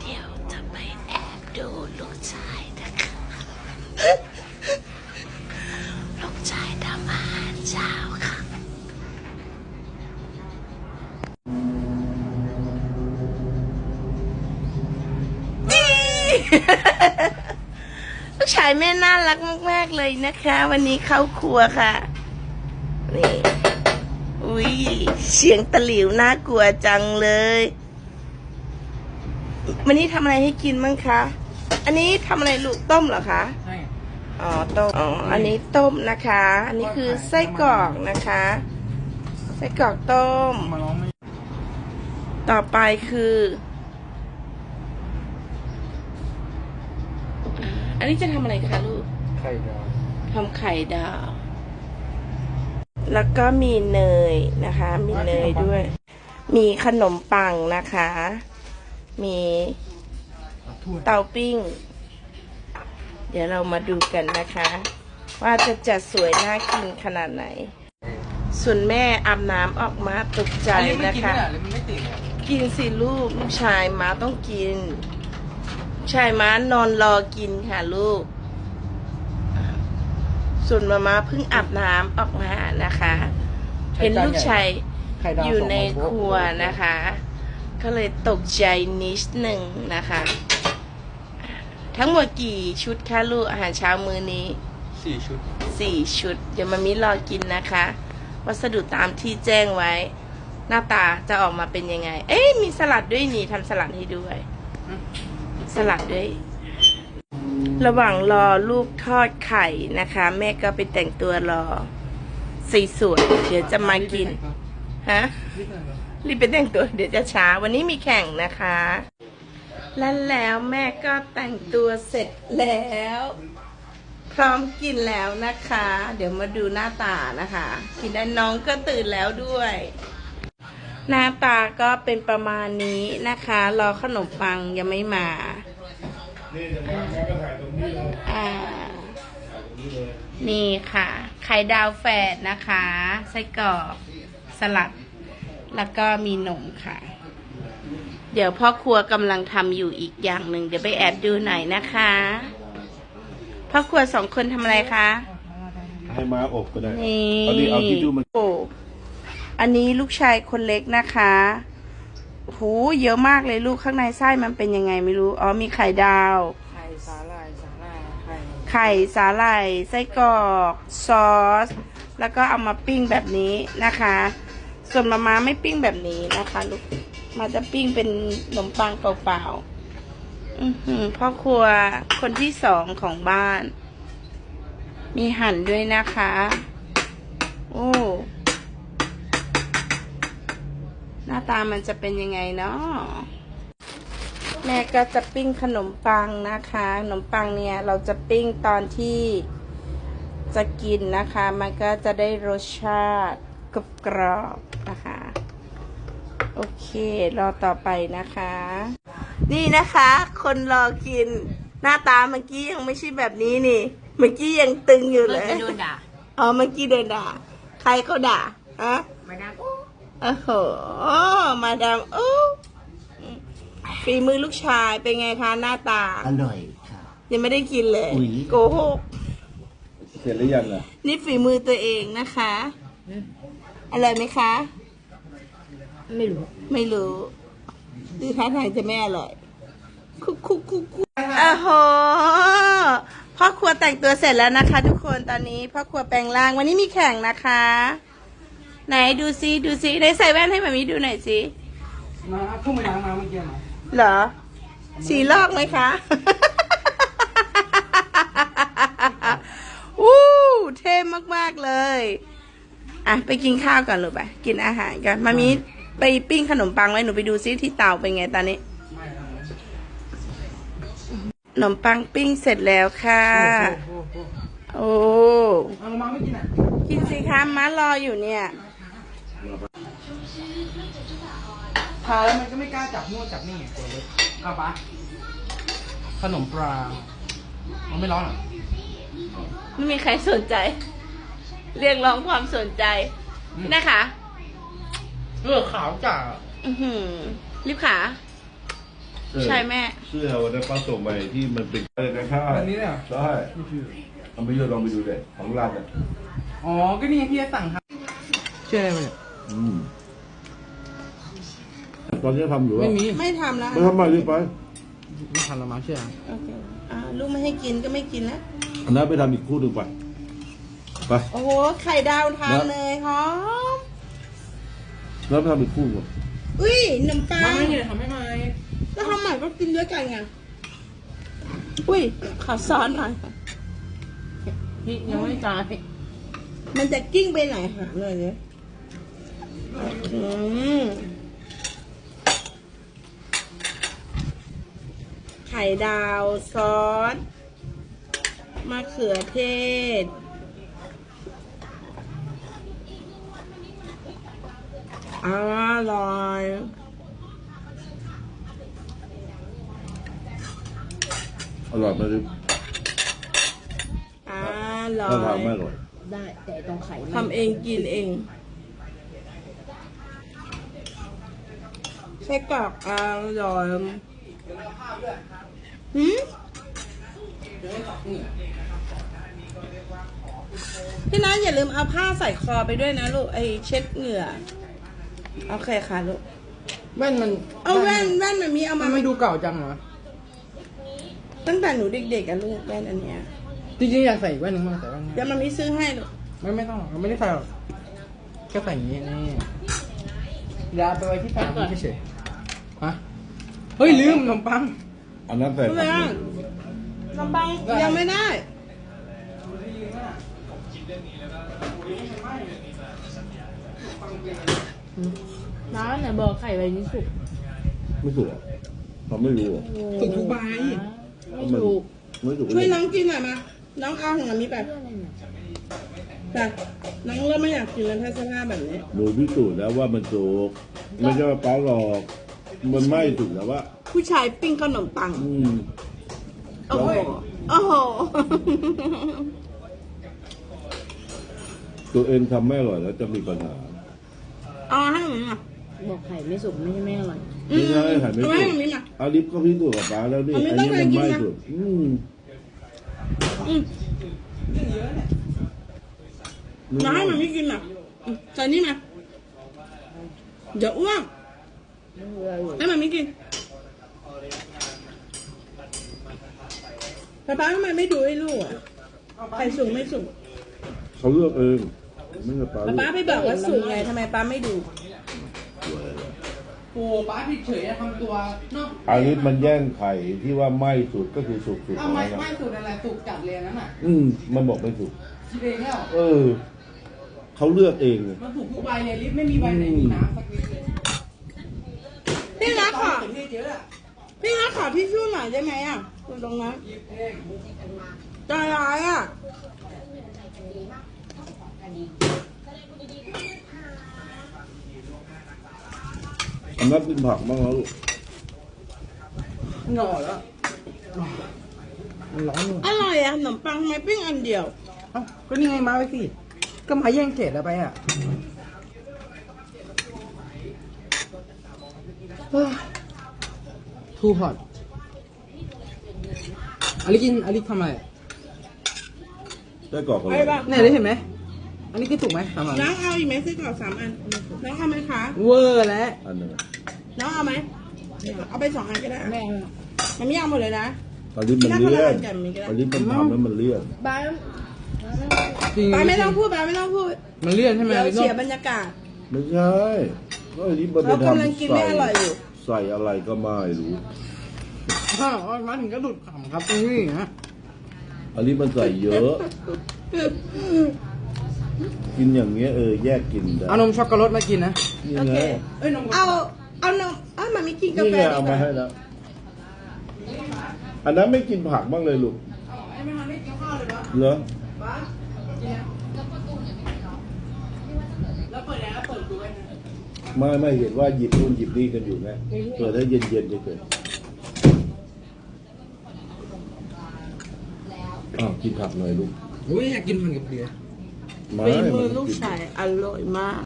เดี๋ยวจะไปแอบดูลูกชายนะคะ ลูกชายทำอาหารเช้าค่ะ ลูกชายแม่น่ารักมาก ๆ เลยนะคะ วันนี้เข้าครัวค่ะ นี่อุ้ยเสียงตะหลิวน่ากลัวจังเลย วันนี้ทำอะไรให้กินบ้างคะ อันนี้ทำอะไรลูกต้มเหรอคะ ใช่ อ๋อต้มอ๋ออันนี้ต้มนะคะ อันนี้คือไส้กรอกนะคะ ไส้กรอกต้ม มาร้องไม่ต่อไปคือ อันนี้จะทำอะไรคะลูก ไข่ดาวทำไข่ดาว แล้วก็มีเนยนะคะ มีเนยด้วย มีขนมปังนะคะ มีถ้วยเตาปิ้ง เดี๋ยวเรามาดูกันนะคะ ว่าจะจัดสวยน่ากินขนาดไหน ส่วนแม่อาบน้ำออกมาตกใจอันนี้ไม่นะกินคะไม่ได้เลยมันไม่ตื่นเลยกินสิลูกลูกชายม้าต้องกินลูกชายม้านอนรอกินค่ะลูก ส่วนมาม่าเพิ่งอาบน้ำออกมานะคะ เห็นลูกชายไข่ดาวอยู่สงในโบ๊ะครัวนะคะ ก็เลยตกใจนิดหนึ่งนะคะ ทั้งหมดกี่ชุดคะลูกอาหารเช้ามื้อนี้สี่ชุดสี่ชุด เดี๋ยวมามิรอกินนะคะ วัสดุตามที่แจ้งไว้ หน้าตาจะออกมาเป็นยังไง เอ๊ะมีสลัดด้วยนี่ทำสลัดให้ด้วย สลัดด้วย ระหว่างรอลูกทอดไข่นะคะ แม่ก็ไปแต่งตัวรอสีสวยเดี๋ยวจะมากิน ฮะ รีบไปแต่งตัว เดี๋ยวจะช้า วันนี้มีแข่งนะคะ และแล้วแม่ก็แต่งตัวเสร็จแล้ว พร้อมกินแล้วนะคะ เดี๋ยวมาดูหน้าตานะคะ กินได้น้องก็ตื่นแล้วด้วย หน้าตาก็เป็นประมาณนี้นะคะ รอขนมปังยังไม่มาอ่านี่ค่ะ ไข่ดาวแฝดนะคะ ไส้กรอกสลัด แล้วก็มีนมค่ะ เดี๋ยวพ่อครัวกำลังทำอยู่อีกอย่างหนึ่งเดี๋ยวไปแอบดูหน่อยนะคะ พ่อครัวสองคนทำอะไรคะ ให้ม้าอบก็ได้นี่เอาดิเอาทิชชู่มาโอ้อันนี้ลูกชายคนเล็กนะคะโหเยอะมากเลยลูกข้างในไส้มันเป็นยังไงไม่รู้ อ๋อมีไข่ดาว ไข่สาหร่ายสาหร่ายไข่ไข่สาหร่ายไส้กรอก ซอส แล้วก็เอามาปิ้งแบบนี้นะคะ ส่วนมาม่าไม่ปิ้งแบบนี้นะคะลูกมาจะปิ้งเป็นขนมปังเปล่าๆอือหือพ่อครัวคนที่สองของบ้าน มีหั่นด้วยนะคะ โอ้หน้าตามันจะเป็นยังไงเนาะแม่ก็จะปิ้งขนมปังนะคะ ขนมปังเนี่ยเราจะปิ้งตอนที่จะกินนะคะ มันก็จะได้รสชาติ กรอบกรอบๆนะคะ โอเค รอต่อไปนะคะ นี่นะคะ คนรอกิน หน้าตาเมื่อกี้ยังไม่ใช่แบบนี้นี่ เมื่อกี้ยังตึงอยู่เลยโดนด่าอ๋อเมื่อกี้เดินด่า ใครเขาด่าฮะไม่ได้โอ้โหมาดามโอ้ฝีมือลูกชายเป็นไงคะหน้าตา อร่อยค่ะ ยังไม่ได้กินเลยอุ๊ยโกหกเสร็จหรือยังอะนี่ฝีมือตัวเองนะคะ อร่อยไหมคะ ไม่รู้ ไม่รู้ดูท่าทางจะไม่อร่อย คุกคุกคุกคุกโอ้โหพ่อครัวแต่งตัวเสร็จแล้วนะคะ ทุกคนตอนนี้พ่อครัวแปลงร่างวันนี้มีแข่งนะคะ ไหนดูซิดูซิได้ใส่แว่นให้มามีดูหน่อยสิมาเพิ่งไปล้างมาเมื่อกี้มาเหรอ สีลอกไหมคะอู้เท่มากๆเลย อะไปกินข้าวก่อนหรือไปกินอาหารกันมามีไปปิ้งขนมปังไว้หนูไปดูซิที่เตาเป็นไงตอนนี้ไม่แล้วขนมปังปิ้งเสร็จแล้วค่ะ โอ้โหโอ้เอามาไม่กินอะกินสิคะม้ารออยู่เนี่ยทาแล้วมันก็ไม่กล้าจับนู่นจับนี่กลัวเลยเอาปะขนมปลามันไม่ร้อนเหรอ ไม่มีใครสนใจ เรียกร้องความสนใจนะคะเออขาวจ้าอือหือลิฟขา ใช่แม่ เสื้อวันนั้นป้าส่งไปที่มันเป็นอะไรนะข้าอันนี้เนี่ย ใช่เอาไปดูลองไปดูเลยของร้านอะอ๋อ ก็นี่ไงที่จะสั่งครับชื่ออะไรวะเนี่ยอืมตอนนี้ทำอยู่ว่าไม่มีไม่ทำแล้วไม่ทำไมรีบไปไม่ทันละมั้งเชื่อโอเคอ่าลูกไม่ให้กินก็ไม่กินแล้วอันนั้นไปทำอีกคู่หนึ่งไป ไปโอ้โห ไข่ดาวทานเลยหอมแล้วไปทำอีกคู่ก่อนอุ้ยขนมปังมาไม่เนี่ยทำให้ไหมแล้วทำใหม่ก็กินด้วยกันไงอุ้ยขอซ้อนหน่อยนี่ยังไม่ตาย มันจะกิ้งไปไหนหาเลยเนี่ยอืมไข่ดาวซอสมะเขือเทศ อร่อยอร่อยไหมรีบอร่อถ้าทำไม่ยอร่อย ได้ แต่ตรงไข่ไม่ทำเองกินเองไส้กรอกอร่อยหืมพี่นัทอย่าลืมเอาผ้าใส่คอไปด้วยนะลูกไอเช็ดเหงื่อ โอเคค่ะลูกแว่นมันเอาแว่นแว่นมันมีเอามัมานไม่ดูเก่าจังเหรอ ตั้งแต่หนูเด็กๆอะลูกแว่นอันเนี้ยจริงๆอยากใส่อีกแว่นนึงมากแต่แว่นเดี๋ยวมันมีซื้อให้ลูกไม่ไม่ต้องหรอกเราไม่ได้ใส่หรอกแค่ใส่อย่างนี้นี่เดี๋ยวเอาไปไว้ที่ฝามันเฉยๆฮะเฮ้ยลืมขนมปัง อันนั้นใส่ไม่ผักได้เลยลำบังยังไม่ได้ ไหนบอกไข่ใบนี้สุกไม่ถูกอะเขาไม่รู้อะ สุกทุกใบ ไม่ถูกไม่ถูกช่วยน้องกินหน่อยมา น้องเอาของอันนี้ไปจ้ะน้องเริ่มไม่อยากกินแล้วถ้าสภาพแบบนี้หนูพิสูจน์แล้วว่ามันสุกไม่ใช่ว่าป้าหลอก มันไม่ถูกแล้วว่า ผู้ชายปิ้งขนมปัง อืมโอ้โหโอ้โหตัวเองทำไม่อร่อยแล้วจะมีปัญหา เอาให้หนูหน่อย บอกไข่ไม่สุกไม่ใช่ไม่อร่อยอืไม่มใช่หายไม่เอาถูให้กหนูนี่มาอาลิฟก็พิสูจน์กับป้าแล้วนี่อันนี้อันนี้มันต้องไปกินไม่นะถูกอืมอืมมาให้มันไม่กินอะอืมใส่นี่มาเดี๋ยวอ้วกให้มันไม่กินป๊าป๊าทำไมไม่ดูให้ลูกอะใครสูงไม่สูงเขาเลือกเองไม่ใช่ป้าป๊าเลืป๊าอกไปบอกว่าสูงไงทำไมป๊าไม่ดู โอ้ป้าผิดเฉยอะทำตัวเนาะอาลิฟมันแย่งไข่ที่ว่าไหม้สุดก็คือสุกสุดเอาของไม่มันไม่อะสุดอะไรสุกจัดเลยนั่นน่ะอืมมันบอกไม่ถูกคิดเองแล้วเออ เขาเลือกเองมันถูกทุกใบเลยลิฟต์ไม่มีใบไหนมีน้ำสักนิดเลยพี่รักขอเทศเยอะอะพี่รักขอที่ชู่หน่อยได้ไหมอะตรงนั้นยิบเองใจร้ายอะ อันนั้นเป็นผักบ้างแล้วลูกหน่อแล้วมันร้อนอยู่อร่อยอะขนมปังทำไมปิ้งอันเดียว เอ้าก็นี่ไงมาไปสิ ก็มาแย่งเศษแล้วไปอะทูฮอตอลิกินอลิกทำอะไร ได้กรอกกันไปเลยบ้างเนี่ยได้เห็นไหม อันนี้คือถูกไหมทำอะไรน้องเอาอีกไหมไส้กรอกสามอันน้องเอาไหมคะเวอร์แล้วอันหนึงอะน้องเอาไหมเอาไปสองอันก็ได้แม่เอามันไม่เอาหมดเลยนะอาลิฟมันเลี่ยนน่าจะมีก็ได้อาลิฟมันทำแล้วมันเลี่ยนบ้านจริงไปไม่ต้องพูดไปไม่ต้องพูดมันเลื่อนใช่ไหมเดี๋ยวอลิกเสียบรรยากาศ ไม่ใช่ก็อาลิฟมันไปเรากำลังทำกินใส่ไม่อร่อยอยู่ใส่อะไรก็ไม่รู้อ้าวมาถึงก็หลุดขำครับตรงนี้นะอาลิฟมันใส่เยอะ กินอย่างเงี้ยเออแยกกินได้เอานมช็อกโกแลตมากินนะนี่โอไงเค เอ้ยนมเอา เอานมเอ้ามันไม่กินกานี่แฟไงดีเอากมาว่าให้แล้ว อันนั้นไม่กินผักบ้างเลยลูกไม่ทันได้กินข้าวเลยปะเหรอป้ากินอะแล้วเปิดแล้วเปิดดูไว้นะไม่ไม่เห็นว่าหยิบนู่นหยิบนี่กันอยู่ไงเปิดให้เย็นเย็นๆเฉยๆอ้าวกินผักหน่อยลูก โอ้ยอยากกินพันกับเกลือไม่ฝีมือมันลูกกินชายอร่ อยมาก